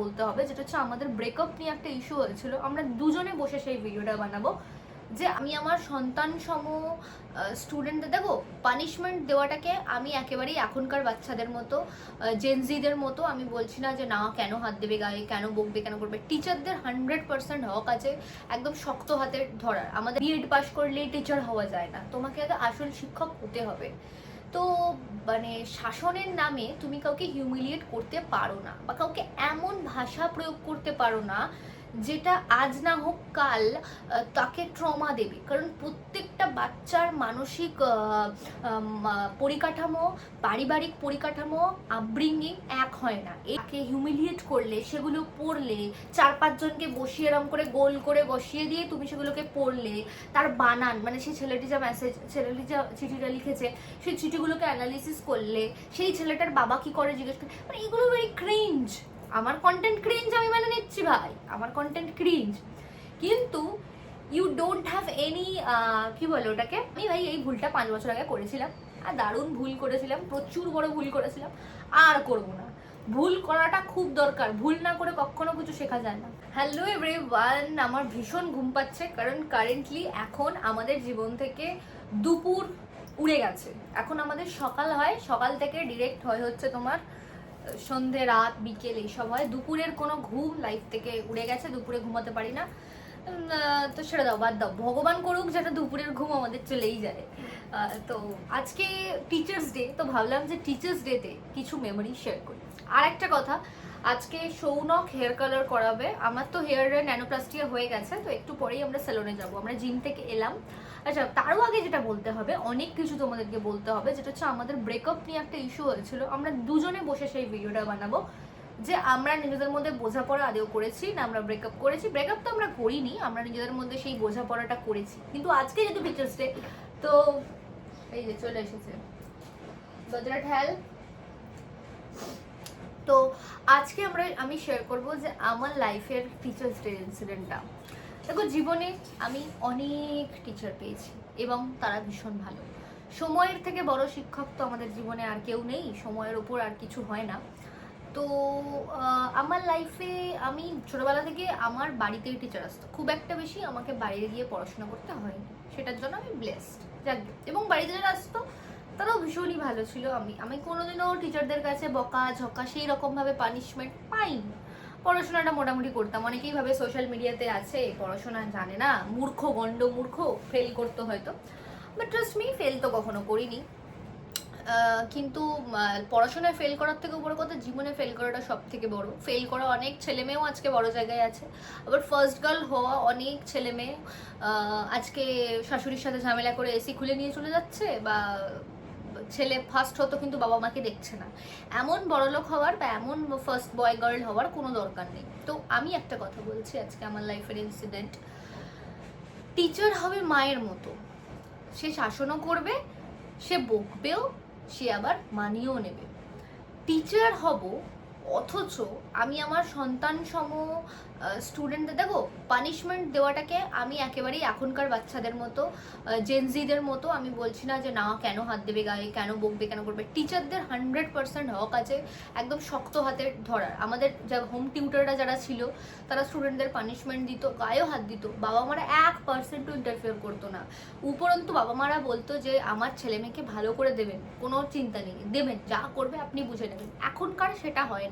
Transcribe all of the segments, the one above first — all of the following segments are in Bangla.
বলতে হবে, যেটা হচ্ছে আমাদের ব্রেকআপ নিয়ে একটা ইস্যু হয়েছিল। আমরা দুজনে বসে সেই ভিডিওটা বানাবো, যে আমি আমার সন্তান সম স্টুডেন্টদের দেখো পানিশমেন্ট দেওয়াটাকে আমি একেবারেই এখনকার বাচ্চাদের মতো জেনজিদের মতো আমি বলছি না যে না, কেন হাত দেবে গায়ে, কেন বকবে, কেন করবে। টিচারদের হান্ড্রেড পার্সেন্ট হক আছে, একদম শক্ত হাতে ধরার। আমাদের বিএড পাস করলেই টিচার হওয়া যায় না। তোমাকে আগে আসল শিক্ষক হতে হবে। তো মানে শাসনের নামে তুমি কাউকে হিউমিলিয়েট করতে পারো না বা কাউকে এমন ভাষা প্রয়োগ করতে পারো না যেটা আজ না হোক কাল তাকে ট্রমা দেবে। কারণ প্রত্যেকটা বাচ্চার মানসিক পরিকাঠামো, পারিবারিক পরিকাঠামো আপব্রিঙ্গিং এক হয় না। একে হিউমিলিয়েট করলে, সেগুলো পড়লে, চার পাঁচজনকে বসিয়ে এরম করে গোল করে বসিয়ে দিয়ে তুমি সেগুলোকে পড়লে, তার বানান মানে সেই ছেলেটি যা মেসেজ ছেলেটি যা চিঠিটা লিখেছে, সেই চিঠিগুলোকে অ্যানালিসিস করলে, সেই ছেলেটার বাবা কি করে জিজ্ঞেস করে মানে এগুলো আমার কন্টেন্ট ক্রিঞ্জ আমি মেনে নিচ্ছি ভাই, আমার কন্টেন্ট ক্রিঞ্জ কিন্তু ইউ ডোন্ট হ্যাভ এনি কি বলে ওটাকে? আমি ভাই এই ভুলটা পাঁচ বছর আগে করেছিলাম, আর দারুণ ভুল করেছিলাম, প্রচুর বড় ভুল করেছিলাম, আর করব না। ভুল করাটা খুব দরকার, ভুল না করে কখনো কিছু শেখা যায় না। হ্যালো এভরি ওয়ান আমার ভীষণ ঘুম পাচ্ছে, কারণ কারেন্টলি এখন আমাদের জীবন থেকে দুপুর উড়ে গেছে। এখন আমাদের সকাল হয়, সকাল থেকে ডিরেক্ট হয় হচ্ছে তোমার সন্ধে, রাত, বিকেল এইসব হয় দুপুরের কোনো ঘুম লাইফ থেকে উড়ে গেছে, দুপুরে ঘুমাতে পারি না। তো সেটা দাও, বাদ দাও। ভগবান করুক যেটা দুপুরের ঘুম আমাদের চলেই যায়। তো আজকে টিচার্স ডে তো ভাবলাম যে টিচার্স ডেতে কিছু মেমোরি শেয়ার করি। আর একটা কথা, আজকে সৌনক হেয়ার কালার করাবে। আমার তো হেয়ার ন্যানোপ্লাস্টিয়া হয়ে গেছে, তো একটু পরেই আমরা সেলুনে যাব। আমরা জিম থেকে এলাম। আচ্ছা তারও আগে যেটা বলতে হবে, অনেক কিছু তোমাদেরকে বলতে হবে, যেটা হচ্ছে আমাদের ব্রেকআপ নিয়ে একটা ইস্যু হয়েছিল। আমরা দুজনে বসে সেই ভিডিওটা বানাবো, যে আমরা নিজেদের মধ্যে বোঝাপড়া আদেও করেছি, না আমরা ব্রেকআপ করেছি। ব্রেকআপ তো আমরা করিনি, আমরা নিজেদের মধ্যে সেই বোঝাপড়াটা করেছি। কিন্তু আজকে যেহেতু টিচার্স ডে তো এই যে চলে এসেছে। ঠেল তো আজকে আমরা, আমি শেয়ার করব যে আমার লাইফের টিচার্স ডে ইনসিডেন্টটা দেখো, জীবনে আমি অনেক টিচার পেয়েছি এবং তারা ভীষণ ভালো। সময়ের থেকে বড় শিক্ষক তো আমাদের জীবনে আর কেউ নেই, সময়ের ওপর আর কিছু হয় না। তো আমার লাইফে আমি ছোটবেলা থেকে আমার বাড়িতেই টিচার আসতো। খুব একটা বেশি আমাকে বাইরে গিয়ে পড়াশোনা করতে হয়নি। সেটার জন্য আমি ব্লেসড যাক। এবং বাড়িতে যারা আসতো, তারাও ভীষণই ভালো ছিল। আমি আমি কোনোদিনও টিচারদের কাছে বকা, ঝকা সেই রকমভাবে পানিশমেন্ট পাইনি। পড়াশোনাটা মোটামুটি করতাম। অনেকেই ভাবে সোশ্যাল মিডিয়াতে আছে, পড়াশোনা জানে না, মূর্খ, গণ্ড মূর্খ ফেল করতো হয়তো। বাট ট্রাস্ট মি ফেল তো কখনো করিনি। কিন্তু পড়াশোনায় ফেল করার থেকে বড় কথা, জীবনে ফেল করাটা সব থেকে বড়। ফেল করা অনেক ছেলে মেয়েও আজকে বড় জায়গায় আছে। আবার ফার্স্ট গার্ল হওয়া অনেক ছেলে মেয়ে আজকে শাশুড়ির সাথে ঝামেলা করে এসি খুলে নিয়ে চলে যাচ্ছে বা ছেলে ফার্স্ট হতো কিন্তু বাবা মাকে দেখছে না। এমন বড়লোক হওয়ার বা এমন ফার্স্ট বয় গার্ল হওয়ার কোনো দরকার নেই। তো আমি একটা কথা বলছি আজকে আমার লাইফের ইনসিডেন্ট টিচার হবে মায়ের মতো। সে শাসনও করবে, সে বকবেও, সে আবার মানিয়েও নেবে। টিচার হব অথচ আমি আমার সন্তান সম স্টুডেন্টদের দেখো পানিশমেন্ট দেওয়াটাকে আমি একেবারেই এখনকার বাচ্চাদের মতো জেনজিদের মতো আমি বলছি না যে, না, কেন হাত দেবে গায়ে, কেন বকবে, কেন করবে? টিচারদের হান্ড্রেড পার্সেন্ট হক আছে, একদম শক্ত হাতে ধরার। আমাদের যা হোম টিউটাররা যারা ছিল, তারা স্টুডেন্টদের পানিশমেন্ট দিত, গায়েও হাত দিত। বাবা মারা এক পার্সেন্টও ইন্টারফেয়ার করতো না। উপরন্তু বাবা মারা বলতো যে, আমার ছেলে মেয়েকে ভালো করে দেবেন, কোনো চিন্তা নেই, দেবেন, যা করবে আপনি বুঝে নেবেন। এখনকার সেটা হয় না।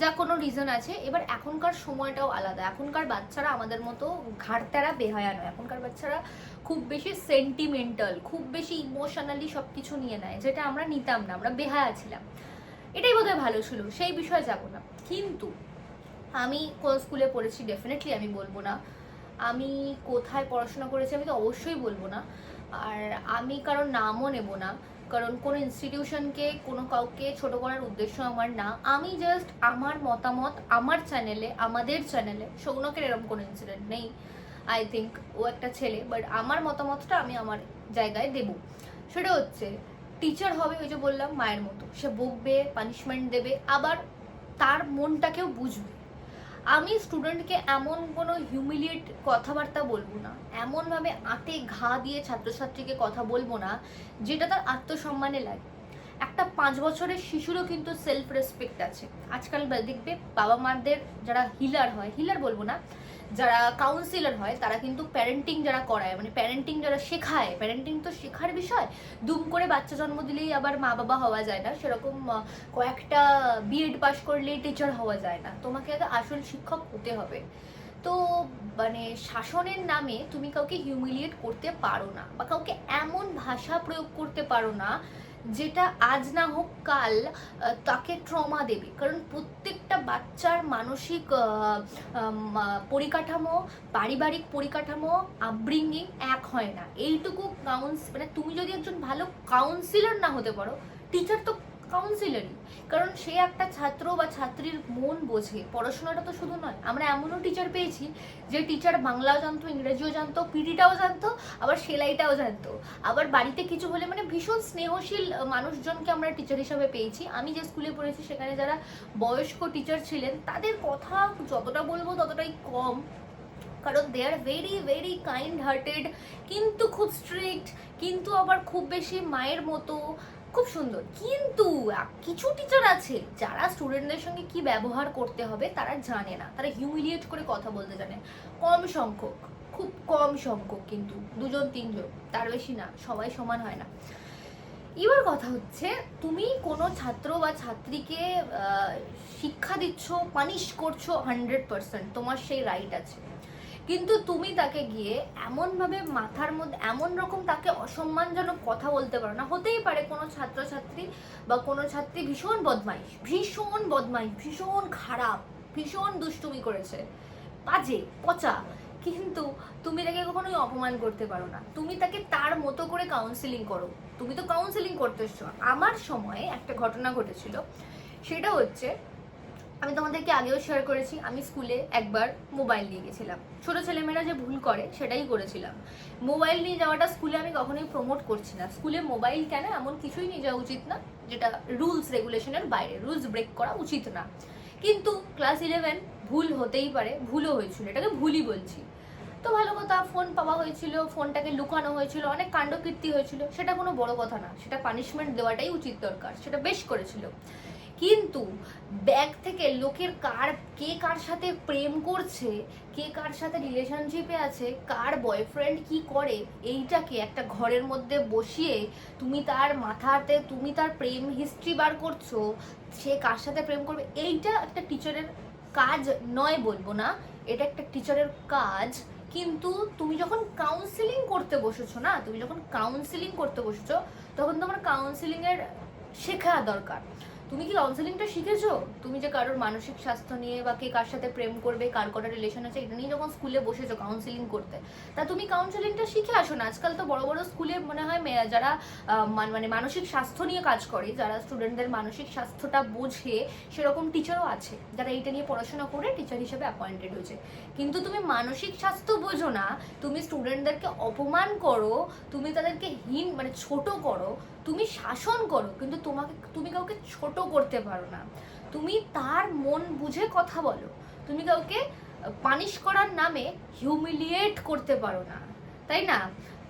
যা কোনো রিজন আছে, এবার এখনকার সময়টাও আলাদা। এখনকার বাচ্চারা আমাদের মতো ঘাড়তারা বেহায়া নয়। এখনকার বাচ্চারা খুব বেশি সেন্টিমেন্টাল খুব বেশি ইমোশনালি সব কিছু নিয়ে নেয়, যেটা আমরা নিতাম না, আমরা বেহায়া ছিলাম। এটাই বোধহয় ভালো ছিল, সেই বিষয়ে যাব না। কিন্তু আমি কোন স্কুলে পড়েছি ডেফিনেটলি আমি বলব না। আমি কোথায় পড়াশোনা করেছি, আমি তো অবশ্যই বলব না। আর আমি কারোর নামও নেব না। কারণ কোনো ইনস্টিটিউশনকে কোনো কাউকে ছোট করার উদ্দেশ্য আমার না। আমি জাস্ট আমার মতামত, আমার চ্যানেলে আমাদের চ্যানেলে সৌনকের এরকম কোনো ইনসিডেন্ট নেই আই থিঙ্ক ও একটা ছেলে বাট আমার মতামতটা আমি আমার জায়গায় দেব। সেটা হচ্ছে টিচার হবে ওই যে বললাম, মায়ের মতো। সে বকবে পানিশমেন্ট দেবে, আবার তার মনটাকেও বুঝবে। আমি স্টুডেন্টকে এমন কোনো হিউমিলিয়েট কথাবার্তা বলব না। এমনভাবে আঁতে ঘা দিয়ে ছাত্রছাত্রীকে কথা বলব না, যেটা তার আত্মসম্মানে লাগে। একটা পাঁচ বছরের শিশুরও কিন্তু সেলফ রেসপেক্ট আছে। আজকাল দেখবে বাবা মারদের যারা হিলার হয় হিলার বলব না যারা কাউন্সিলর হয়, তারা কিন্তু প্যারেন্টিং যারা করায় মানে প্যারেন্টিং যারা শেখায় প্যারেন্টিং তো শেখার বিষয়। দুম করে বাচ্চা জন্ম দিলেই আবার মা বাবা হওয়া যায় না। সেরকম কয়েকটা বিএড পাশ করলেই টিচার হওয়া যায় না। তোমাকে আগে আসল শিক্ষক হতে হবে। তো মানে শাসনের নামে তুমি কাউকে হিউমিলিয়েট করতে পারো না বা কাউকে এমন ভাষা প্রয়োগ করতে পারো না যেটা আজ না হোক কাল তাকে ট্রমা দেবে। কারণ প্রত্যেকটা বাচ্চার মানসিক পরিকাঠামো, পারিবারিক পরিকাঠামো আপব্রিঙ্গিং এক হয় না। এইটুকু কাউন্স মানে তুমি যদি একজন ভালো কাউন্সিলর না হতে পারো টিচার তো কাউন্সিলারই কারণ সে একটা ছাত্র বা ছাত্রীর মন বোঝে, পড়াশোনাটা তো শুধু নয়। আমরা এমনও টিচার পেয়েছি যে টিচার বাংলাও জানতো, ইংরেজিও জানতো পিটিটাও জানতো, আবার সেলাইটাও জানতো। আবার বাড়িতে কিছু হলে মানে ভীষণ স্নেহশীল মানুষজনকে আমরা টিচার হিসাবে পেয়েছি। আমি যে স্কুলে পড়েছি সেখানে যারা বয়স্ক টিচার ছিলেন, তাদের কথা যতটা বলব ততটাই কম। কারণ they are very very kind hearted কিন্তু খুব স্ট্রিক্ট কিন্তু আবার খুব বেশি মায়ের মতো খুব সুন্দর। কিন্তু কিছু টিচার আছে যারা স্টুডেন্টদের সঙ্গে কি ব্যবহার করতে হবে তারা জানে না। তারা হিউমিলিয়েট করে কথা বলতে জানে। কম সংখ্যক, খুব কম সংখ্যক কিন্তু, দুজন, তিনজন, তার বেশি না, সবাই সমান হয় না। এবার কথা হচ্ছে, তুমি কোনো ছাত্র বা ছাত্রীকে শিক্ষা দিচ্ছ পানিশ করছ হান্ড্রেড পার্সেন্ট তোমার সেই রাইট আছে। কিন্তু তুমি তাকে গিয়ে এমনভাবে মাথার মধ্যে এমন রকম তাকে অসম্মানজনক কথা বলতে পারো না। হতেই পারে কোনো ছাত্রছাত্রী বা কোনো ছাত্রী ভীষণ বদমাইশ ভীষণ বদমাইশ, ভীষণ খারাপ, ভীষণ দুষ্টুমি করেছে। বাজে, পচা। কিন্তু তুমি তাকে কখনোই অপমান করতে পারো না। তুমি তাকে তার মতো করে কাউন্সিলিং করো। তুমি তো কাউন্সিলিং করতে আমার সময়ে একটা ঘটনা ঘটেছিল। সেটা হচ্ছে আমি তোমাদেরকে আগেও শেয়ার করেছি, আমি স্কুলে একবার মোবাইল নিয়ে গেছিলাম। ছোট ছেলেমেয়েরা যে ভুল করে, সেটাই করেছিলাম। মোবাইল নিয়ে যাওয়াটা স্কুলে আমি কখনোই প্রমোট করছি না। স্কুলে মোবাইল কেন এমন কিছুই নিয়ে যাওয়া উচিত না, যেটা রুলস রেগুলেশনের বাইরে। রুলস ব্রেক করা উচিত না। কিন্তু ক্লাস ইলেভেন ভুল হতেই পারে, ভুলও হয়েছিল, এটাকে ভুলই বলছি। তো ভালো কথা ফোন পাওয়া হয়েছিল ফোনটাকে লুকানো হয়েছিল, অনেক কাণ্ডকীর্তি হয়েছিল, সেটা কোনো বড় কথা না। সেটা পানিশমেন্ট দেওয়াটাই উচিত দরকার, সেটা বেশ করেছিল। কিন্তু ব্যাগ থেকে লোকের কার, কে কার সাথে প্রেম করছে, কে কার সাথে রিলেশনশিপে আছে, কার বয়ফ্রেন্ড কি করে, এইটাকে একটা ঘরের মধ্যে বসিয়ে তুমি তার মাথাতে, তুমি তার প্রেম হিস্ট্রি বার করছ, সে কার সাথে প্রেম করবে, এইটা একটা টিচারের কাজ নয় বলব না, এটা একটা টিচারের কাজ। কিন্তু তুমি যখন কাউন্সিলিং করতে বসেছো না, তুমি যখন কাউন্সিলিং করতে বসেছো, তখন তোমার কাউন্সিলিং এর শেখা দরকার। তুমি কি কাউন্সিলিংটা শিখেছো? তুমি যে কারোর মানসিক স্বাস্থ্য নিয়ে বা কে কার সাথে প্রেম করবে, কার কটা রিলেশন আছে, এটা নিয়ে যখন স্কুলে বসেছো কাউন্সিলিং করতে, তা তুমি কাউন্সেলিংটা শিখে আসো না। আজকাল তো বড় বড় স্কুলে মনে হয় যারা মান- মানে মানসিক স্বাস্থ্য নিয়ে কাজ করে, যারা স্টুডেন্টদের মানসিক স্বাস্থ্যটা বোঝে, সেরকম টিচারও আছে, যারা এইটা নিয়ে পড়াশোনা করে টিচার হিসেবে অ্যাপয়েন্টেড হয়েছে। কিন্তু তুমি মানসিক স্বাস্থ্য বোঝো না, তুমি স্টুডেন্টদেরকে অপমান করো, তুমি তাদেরকে হীন মানে ছোট করো, তুমি শাসন করো, কিন্তু তোমাকে, তুমি কাউকে ছোট করতে পারো না। তুমি তার মন বুঝে কথা বলো। তুমি কাউকে পানিশ করার নামে হিউমিলিয়েট করতে পারো না, তাই না?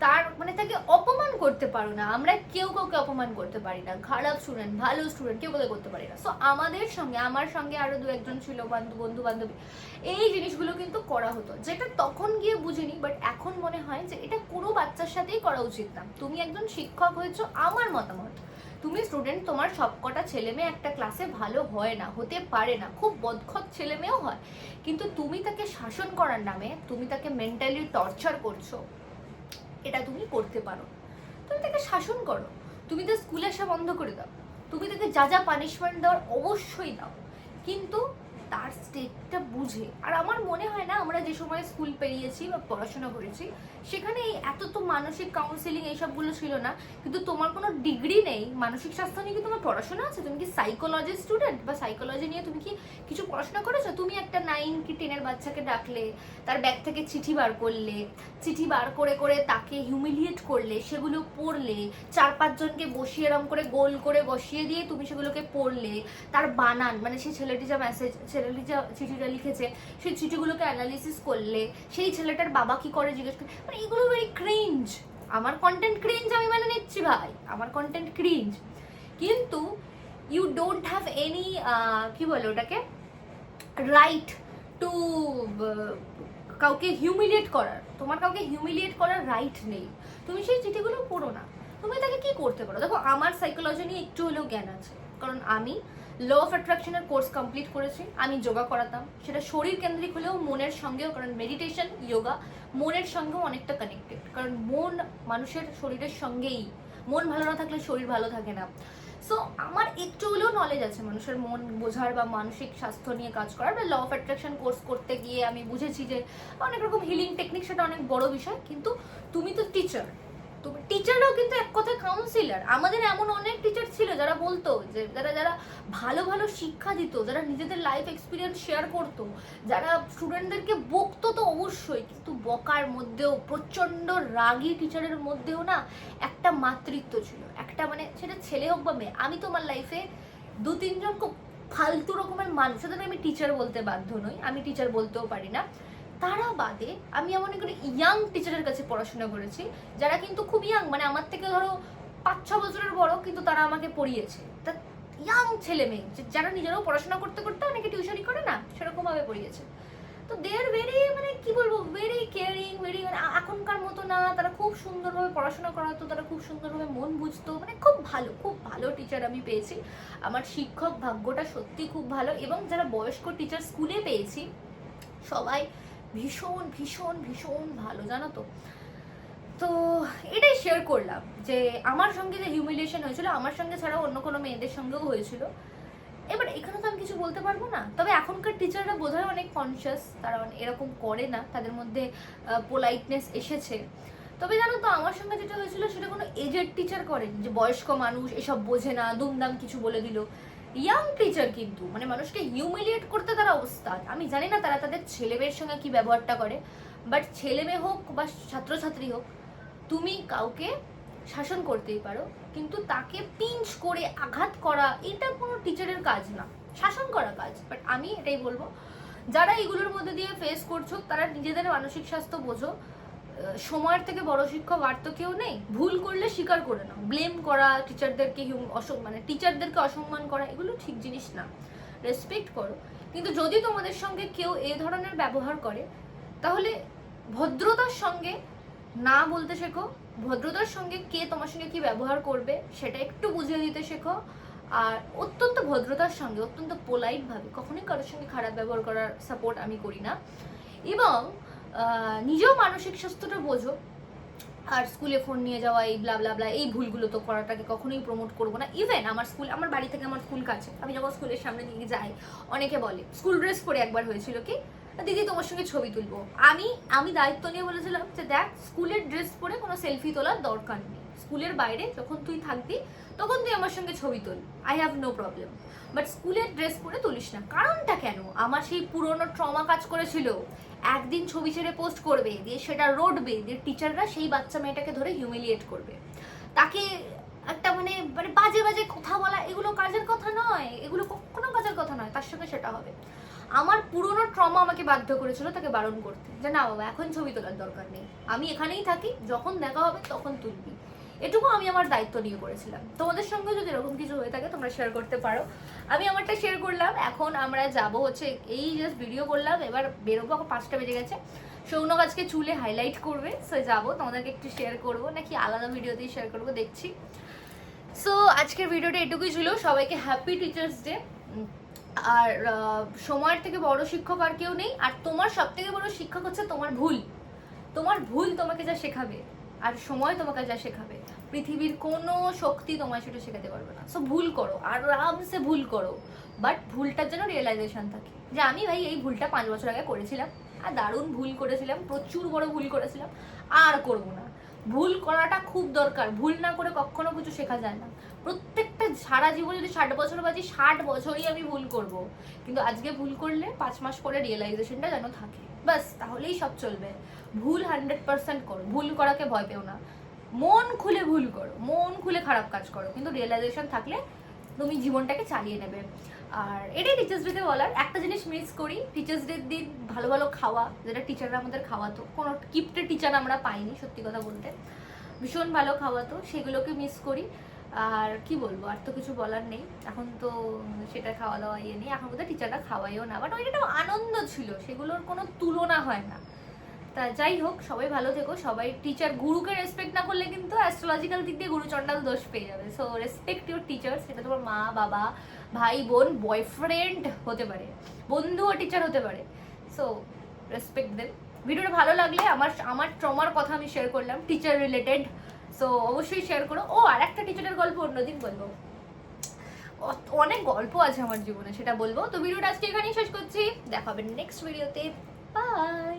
তার মানে তাকে অপমান করতে পারো না। আমরা কেউ কাউকে অপমান করতে পারি না। খারাপ স্টুডেন্ট ভালো স্টুডেন্ট কেউ কাউকে করতে পারি না। সো আমাদের সঙ্গে, আমার সঙ্গে আরও দু একজন ছিল, বন্ধু বন্ধু বান্ধবী, এই জিনিসগুলো কিন্তু করা হতো। যেটা তখন গিয়ে বুঝিনি বাট এখন মনে হয় যে এটা কোনো বাচ্চার সাথেই করা উচিত না। তুমি একজন শিক্ষক হয়েছো, আমার মতামত। তুমি স্টুডেন্ট তোমার সবকটা ছেলে মেয়ে একটা ক্লাসে ভালো হয় না, হতে পারে না, খুব বদখত ছেলে মেয়েও হয়। কিন্তু তুমি তাকে শাসন করার নামে, তুমি তাকে মেন্টালি টর্চার করছ, এটা তুমি করতে পারো। তুমি তাকে শাসন করো, তুমি তো স্কুলে আসা বন্ধ করে দাও, তুমি তাকে যা যা পানিশমেন্ট দেওয়ার অবশ্যই দাও। কিন্তু তার স্টেটটা বুঝে। আর আমার মনে হয় না, আমরা যে সময় স্কুল পেরিয়েছি বা পড়াশোনা করেছি, সেখানে এই এত তো মানসিক কাউন্সিলিং এইসবগুলো ছিল না। কিন্তু তোমার কোনো ডিগ্রি নেই। মানসিক স্বাস্থ্য নিয়ে কি তোমার পড়াশোনা আছে? তুমি কি সাইকোলজি স্টুডেন্ট বা সাইকোলজি নিয়ে তুমি কি কিছু পড়াশোনা করেছ? তুমি একটা নাইন কি টেনের বাচ্চাকে ডাকলে, তার ব্যাগ থেকে চিঠি বার করলে, চিঠি বার করে করে তাকে হিউমিলিয়েট করলে, সেগুলো পড়লে, চার পাঁচজনকে বসিয়ে এরম করে গোল করে বসিয়ে দিয়ে তুমি সেগুলোকে পড়লে, তার বানান মানে সেই ছেলেটি যা মেসেজ ছেলেটি যা চিঠিটা লিখেছে, সেই চিঠিগুলোকে অ্যানালিসিস করলে সেই ছেলেটার বাবা কি করে জিজ্ঞেস করে মানে এগুলো ভেরি ক্রিঞ্জ আমার কন্টেন্ট ক্রিঞ্জ আমি মানে নিচ্ছি ভাই। আমার কন্টেন্ট ক্রিঞ্জ কিন্তু ইউ ডোন্ট হ্যাভ এনি কি বলে ওটাকে? রাইট টু কাউকে হিউমিলিয়েট করার। তোমার কাউকে হিউমিলিয়েট করার রাইট নেই। তুমি সেই চিঠিগুলো পড়ো না। তুমি তাকে কি করতে পারো? দেখো, আমার সাইকোলজি নিয়ে একটু হলেও জ্ঞান আছে। কারণ আমি ল অফ অ্যাট্রাকশনের কোর্স কমপ্লিট করেছি। আমি যোগা করাতাম। সেটা শরীর কেন্দ্রিক হলেও মনের সঙ্গেও, কারণ মেডিটেশন যোগা মনের সঙ্গেও অনেকটা কানেক্টেড কারণ মন মানুষের শরীরের সঙ্গেই। মন ভালো না থাকলে শরীর ভালো থাকে না। সো আমার একটু হলেও নলেজ আছে মানুষের মন বোঝার বা মানসিক স্বাস্থ্য নিয়ে কাজ করার। বা ল অফ অ্যাট্রাকশন কোর্স করতে গিয়ে আমি বুঝেছি যে অনেক রকম হিলিং টেকনিক সেটা অনেক বড় বিষয়। কিন্তু তুমি তো টিচার তুমি টিচাররাও কিন্তু এক কথায় কাউন্সিলার আমাদের এমন অনেক টিচার ছিল যারা বলতো যে, যারা যারা ভালো ভালো শিক্ষা দিত, যারা নিজেদের লাইফ এক্সপিরিয়েন্স শেয়ার করতো, যারা স্টুডেন্টদেরকে বকতো তো অবশ্যই, কিন্তু বকার মধ্যেও, প্রচণ্ড রাগী টিচারের মধ্যেও না একটা মাতৃত্ব ছিল। একটা মানে সেটা ছেলে হোক বা মেয়ে, আমি তো আমার লাইফে দু, তিনজন খুব ফালতু রকমের মানুষ আমি টিচার বলতে বাধ্য নই, আমি টিচার বলতেও পারি না। তারা বাদে আমি এমন করে ইয়াং টিচারের কাছে পড়াশোনা করেছি, যারা কিন্তু খুব ইয়াং মানে আমার থেকে ধরো পাঁচ ছ বছরের বড়, কিন্তু তারা আমাকে পড়িয়েছে। তা ইয়াং ছেলে মেয়ে যারা নিজেরাও পড়াশোনা করতে করতে অনেকে টিউশনই করে না, সেরকমভাবে পড়িয়েছে। তো দে আর ভেরি মানে কি বলব ভেরি কেয়ারিং ভেরি মানে এখনকার মতো না, তারা খুব সুন্দরভাবে পড়াশোনা করাতো, তারা খুব সুন্দরভাবে মন বুঝতো মানে খুব ভালো খুব ভালো টিচার আমি পেয়েছি। আমার শিক্ষক ভাগ্যটা সত্যি খুব ভালো, এবং যারা বয়স্ক টিচার স্কুলে পেয়েছি, সবাই ভীষণ ভীষণ ভীষণ ভালো, জানো তো? তো এটাই শেয়ার করলাম যে আমার সঙ্গে যে হিউমিলিয়েশন হয়েছিল, আমার সঙ্গে ছাড়াও অন্য কোনো মেয়েদের সঙ্গেও হয়েছিল। এবার এখানে তো আমি কিছু বলতে পারব না। তবে এখনকার টিচাররা বোধহয় অনেক কনসিয়াস তারা এরকম করে না, তাদের মধ্যে পোলাইটনেস এসেছে। তবে জানো তো, আমার সঙ্গে যেটা হয়েছিল, সেটা কোনো এজেড টিচার করেন, যে বয়স্ক মানুষ, এসব বোঝে না, দুমদাম কিছু বলে দিল। ইয়াং টিচার কিন্তু মানে মানুষকে হিউমিলিয়েট করতে তারা ওস্তাদ। আমি জানি না তারা তাদের ছেলে মেয়ের সঙ্গে কি ব্যবহারটা করে বাট ছেলে মেয়ে হোক বা ছাত্রছাত্রী হোক, তুমি কাউকে শাসন করতেই পারো, কিন্তু তাকে পিঞ্চ করে আঘাত করা, এটা কোনো টিচারের কাজ না। শাসন করা কাজ বাট আমি এটাই বলব, যারা এগুলোর মধ্যে দিয়ে ফেস করছ, তারা নিজেদের মানসিক স্বাস্থ্য বোঝো সময়ের থেকে বড় শিক্ষক আর তো কেউ নেই। ভুল করলে স্বীকার করে নাও। ব্লেম করা টিচারদেরকে মানে টিচারদেরকে অসম্মান করা, এগুলো ঠিক জিনিস না। রেসপেক্ট করো। কিন্তু যদি তোমাদের সঙ্গে কেউ এ ধরনের ব্যবহার করে, তাহলে ভদ্রতার সঙ্গে না বলতে শেখো। ভদ্রতার সঙ্গে কে তোমার সঙ্গে কি ব্যবহার করবে, সেটা একটু বুঝিয়ে দিতে শেখো। আর অত্যন্ত ভদ্রতার সঙ্গে, অত্যন্ত পোলাইট ভাবে, কখনোই কারোর সঙ্গে খারাপ ব্যবহার করার সাপোর্ট আমি করি না। এবং নিজেও মানসিক স্বাস্থ্যটা বোঝো। আর স্কুলে ফোন নিয়ে যাওয়া, এই ব্লা ব্লা ব্লা এই ভুলগুলো তো করাটাকে কখনোই প্রমোট করব না। ইভেন আমার স্কুল, আমার বাড়ি থেকে আমার স্কুল কাছে, আমি যখন স্কুলের সামনে দিয়ে যাই, অনেকে বলে স্কুল ড্রেস পরে একবার হয়েছিল কি? দিদি, তোমার সঙ্গে ছবি তুলবো। আমি আমি দায়িত্ব নিয়ে বলেছিলাম যে, দেখ, স্কুলের ড্রেস পরে কোনো সেলফি তোলার দরকার নেই। স্কুলের বাইরে যখন তুই থাকবি, তখন তুই আমার সঙ্গে ছবি তোল। I have no problem but স্কুলের ড্রেস পরে তুলিস না। কারণটা কেন? আমার সেই পুরনো ট্রমা কাজ করেছিল। একদিন ছবি ছেড়ে পোস্ট করবে, দিয়ে সেটা রোডবে দিয়ে টিচাররা সেই বাচ্চা মেয়েটাকে ধরে হিউমিলিয়েট করবে। তাকে একটা মানে মানে বাজে বাজে কথা বলা, এগুলো কাজের কথা নয়, এগুলো কখনো কাজের কথা নয়, তার সঙ্গে সেটা হবে। আমার পুরনো ট্রমা আমাকে বাধ্য করেছিল তাকে বারণ করতে, যে না বাবা, এখন ছবি তোলার দরকার নেই। আমি এখানেই থাকি, যখন দেখা হবে তখন তুলবি। এটুকু আমি আমার দায়িত্ব নিয়ে করেছিলাম। তোমাদের সঙ্গে যদি এরকম কিছু হয়ে থাকে, তোমরা শেয়ার করতে পারো। আমি আমারটা শেয়ার করলাম। এখন আমরা যাব হচ্ছে, এই জাস্ট ভিডিও করলাম। এবার বেরোবো, এখন পাঁচটা বেজে গেছে। সৌনক আজকে চুলে হাইলাইট করবে সো যাব। তোমাদেরকে একটু শেয়ার করব। নাকি আলাদা ভিডিওতেই শেয়ার করব, দেখছি। সো আজকের ভিডিওটা এটুকুই ছিল। সবাইকে হ্যাপি টিচার্স ডে আর সময়ের থেকে বড় শিক্ষক আর কেউ নেই। আর তোমার সব থেকে বড় শিক্ষক হচ্ছে তোমার ভুল। তোমার ভুল তোমাকে যা শেখাবে, আর সময় তোমাকে যা শেখাবে। পৃথিবীর কোনো শক্তি তোমায় সেটা শেখাতে পারবে না। সো ভুল করো আর আরামসে ভুল করো। বাট ভুলটার জন্য রিয়েলাইজেশন থাকে। যে আমি ভাই এই ভুলটা পাঁচ বছর আগে করেছিলাম, আর দারুণ ভুল করেছিলাম, প্রচুর বড় ভুল করেছিলাম, আর করব না। ভুল করাটা খুব দরকার, ভুল না করে কখনো কিছু শেখা যায় না। প্রত্যেকটা সারা জীবন যদি ষাট বছর বাজি ষাট বছরই আমি ভুল করব। কিন্তু আজকে ভুল করলে পাঁচ মাস পরে রিয়েলাইজেশনটা যেন থাকে। ব্যাস, তাহলেই সব চলবে। ভুল হান্ড্রেড পার্সেন্ট করো। ভুল করাকে ভয় পেও না। মন খুলে ভুল করো, মন খুলে খারাপ কাজ করো, কিন্তু রিয়েলাইজেশন থাকলে তুমি জীবনটাকে চালিয়ে নেবে। আর এটাই টিচার্স ডেতে বলার, একটা জিনিস মিস করি টিচার্স ডের দিন ভালো ভালো খাওয়া, যেটা টিচাররা আমাদের খাওয়াতো, কোনো গিফটের টিচার আমরা পাইনি, সত্যি কথা বলতে। ভীষণ ভালো খাওয়াতো, সেগুলোকে মিস করি। আর কি বলব, আর তো কিছু বলার নেই। এখন তো সেটা খাওয়া দাওয়া ইয়ে নেই, এখন বোধহয় টিচাররা খাওয়াইও না। বাট ওইটা একটা আনন্দ ছিল, সেগুলোর কোনো তুলনা হয় না। তা যাই হোক, সবাই ভালো থেকো। সবাই টিচার গুরুকে রেসপেক্ট না করলে কিন্তু অ্যাস্ট্রোলজিক্যাল দিক দিয়ে গুরুচণ্ডাল দোষ পেয়ে যাবে। সো রেসপেক্ট ইউর টিচার সেটা তোমার মা, বাবা, ভাই, বোন বয়ফ্রেন্ড হতে পারে। বন্ধু ও টিচার হতে পারে। সো রেসপেক্ট দেন ভিডিওটা ভালো লাগলে আমার আমার ট্রমার কথা আমি শেয়ার করলাম টিচার রিলেটেড সো অবশ্যই শেয়ার করো। ও আর একটা টিচারের গল্প অন্যদিন বলব। অনেক গল্প আছে আমার জীবনে, সেটা বলব। তো ভিডিওটা আজকে এখানেই শেষ করছি। দেখা হবে নেক্সট ভিডিওতে বাই